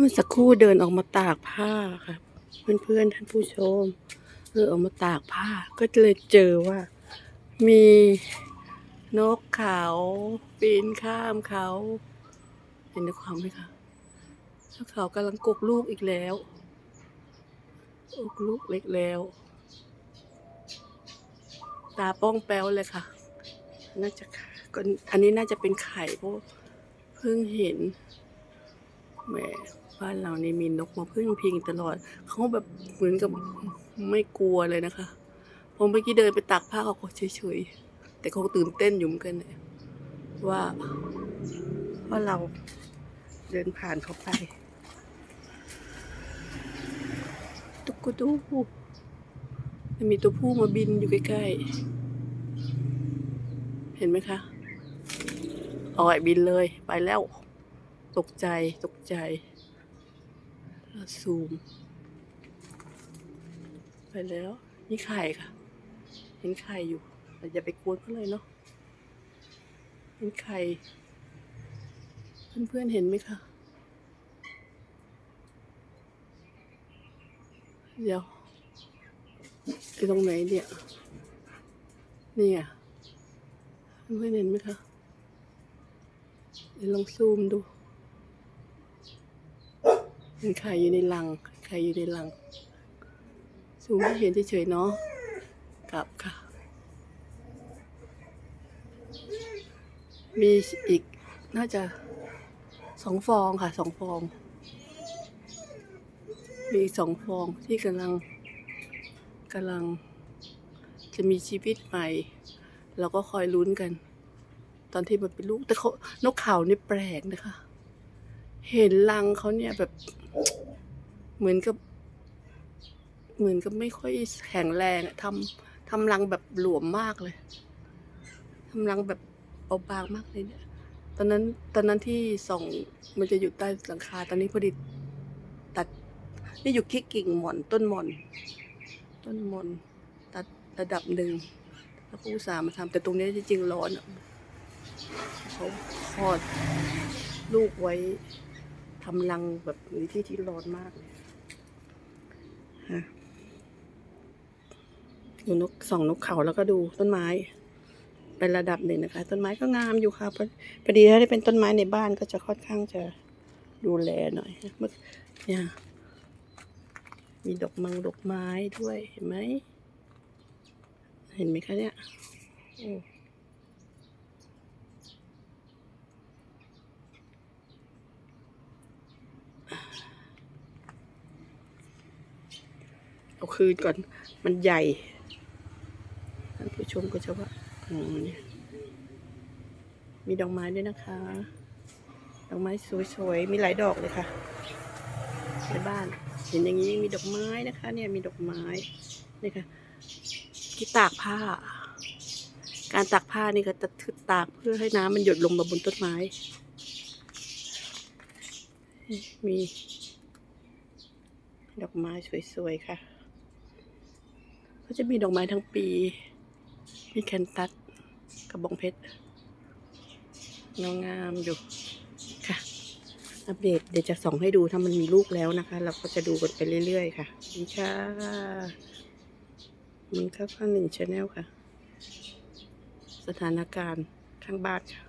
เมื่อสักครู่เดินออกมาตากผ้าครับเพื่อนๆท่านผู้ชมเดินออกมาตากผ้า ก็เลยเจอว่า มีนกเขาปีนข้ามเขา เห็นในความไหมคะนกเขากำลังกกลูกอีกแล้วกกลูกเล็กแล้ว ตาป้องแป้วเลยค่ะ น่าจะก็อันนี้น่าจะเป็นไข่เพราะเพิ่งเห็น แหมบ้านเรานี่มีนกมาพึ่งพิงตลอด เขาแบบเหมือนกับไม่กลัวเลยนะคะ ผมเมื่อกี้เดินไปตักผ้าเขาเฉยๆ แต่เขาตื่นเต้นอยู่เหมือนกันว่าว่าเราเดินผ่านเขาไป ตุกกตูจะมีตัวผู้มาบินอยู่ใกล้ๆ เห็นไหมคะอาไอ้บินเลยไปแล้ว ตกใจตกใจเราซูม ไปแล้ว นี่ไข่ค่ะ เห็นไข่อยู่แต่อย่าไปกวนเขาเลยเนาะเห็นไข่ เพื่อนๆเห็นไหมคะ เดี๋ยวอยู่ตรงไหนเนี่ยนี่ยเพื่อนเห็นไหมคะ เดี๋ยวลองซูมดู เห็นไข่อยู่ในรังไข่อยู่ในรังซูมให้เห็นเฉยๆเนาะกลับค่ะ มีอีกน่าจะสองฟองค่ะสองฟอง มีอีกสองฟองที่กำลังกำลังจะมีชีวิตใหม่ เราก็คอยลุ้นกัน ตอนที่มันเป็นลูกแต่เขานกเขานี่แปลกนะคะ เห็นรังเขาเนี่ยแบบ เหมือนกับ เหมือนกับไม่ค่อยแข็งแรงทำทำรังแบบหลวมมากเลยทำรังแบบเบาบางมากเลยเนี่ย ตอนนั้นตอนนั้นที่ส่องมันจะอยู่ใต้หลังคา ตอนนี้พอดีตัด นี่อยู่ที่กิ่งหมอนต้นหมอน ต้นหมอน ตัดระดับหนึ่งแล้วก็อุตส่าห์มาทำแต่ตรงนี้จริงๆร้อนเขาคลอดลูกไว้ทำรังแบบในที่ที่ร้อนมากเลย ฮะดูนกสองนกเขาแล้วก็ดูต้นไม้ เป็นระดับหนึ่งนะคะ ต้นไม้ก็งามอยู่ค่ะพอพอดีถ้าได้เป็นต้นไม้ในบ้านก็จะค่อนข้างจะดูแลหน่อยเมื่อเนี่ยมีดอกมังดอกไม้ด้วยเห็นไหมเห็นไหมคะเนี่ยโอ้ เอาคืนก่อน มันใหญ่ท่านผู้ชมก็จะว่าอืมเนี่ยมีดอกไม้ด้วยนะคะ ดอกไม้สวยๆ มีหลายดอกเลยค่ะ ในบ้าน เห็นอย่างนี้มีดอกไม้นะคะ เนี่ยมีดอกไม้นี่ค่ะ ที่ตากผ้า การตากผ้านี่ก็จะตากเพื่อให้น้ำมันหยดลงมาบนต้นไม้ มี ดอกไม้สวยๆ ค่ะ ก็จะมีดอกไม้ทั้งปี มีแคนตัสกระบองเพชรงามงามอยู่ค่ะ อัปเดตเดี๋ยวจะส่องให้ดูถ้ามันมีลูกแล้วนะคะ เราก็จะดูกันไปเรื่อยๆค่ะนี่ค่ะมันก็ข้างหนึ่งชาแนลค่ะ สถานการณ์ข้างบ้านค่ะ